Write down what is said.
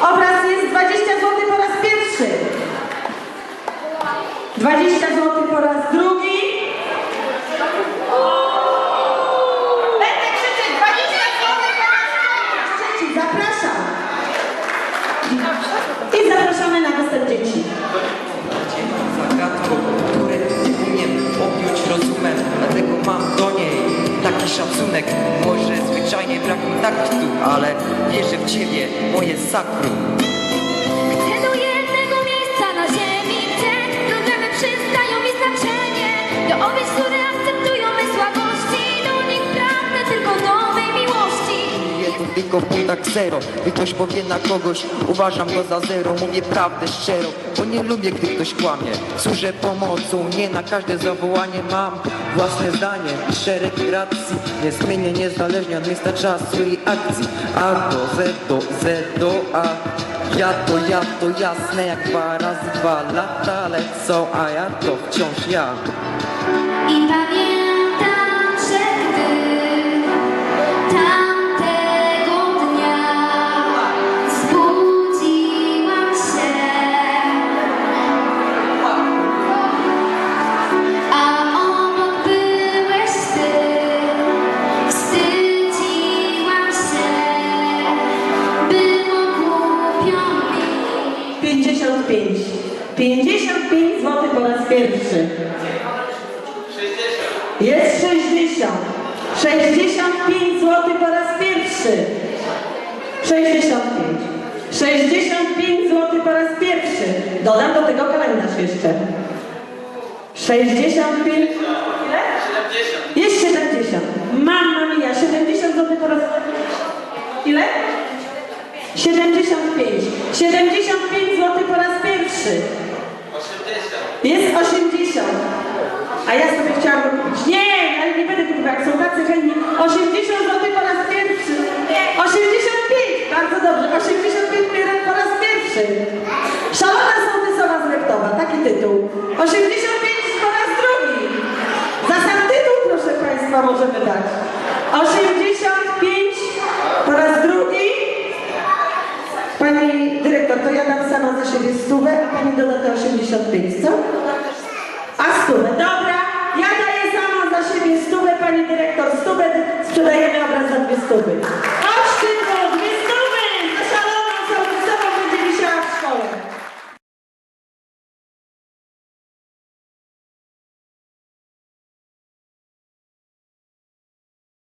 Obraz jest 20 zł po raz pierwszy. 20 zł po raz drugi. Będę krzyczeć 20 zł po raz Trzeci, zapraszam. I zapraszamy na występ dzieci. Szacunek. Może zwyczajnie brak kontaktu, ale wierzę w ciebie, moje sakrum. Tylko w punktach zero. Gdy ktoś powie na kogoś, uważam go za zero. Mówię prawdę szczerą, bo nie lubię, gdy ktoś kłamie. Służę pomocą, nie na każde zawołanie mam Własne zdanie, szereg racji Nie zmienię niezależnie od miejsca czasu i akcji. A do Z do Z do A. Ja to, ja to jasne jak dwa razy dwa lata lecą, a ja to wciąż ja 55. 55 zł po raz pierwszy. Jest 60. 65 zł po raz pierwszy. 65. 65 zł po raz pierwszy. Dodam do tego kalendarz jeszcze. 65. Ile? 70. Jest 70. Mamma mia, 70 zł po raz Ile? 75. 75 zł po raz pierwszy. 80. Jest 80. A ja sobie chciałam kupić. Nie, ale nie będę kupować, jak są tacy chętni. 80 zł po raz pierwszy. 85. Bardzo dobrze. 85 bierę po raz pierwszy. Szalona sołtysowa z Reptowa. Taki tytuł. 85 po raz drugi. Za sam tytuł, proszę Państwa, możemy dać. 85 po raz drugi. Pani dyrektor, to ja dam sama za siebie stówę, a pani doda te 85, co? A stówę, dobra. Ja daję sama za siebie stówę, pani dyrektor stówę, sprzedajemy obraz za dwie stówy.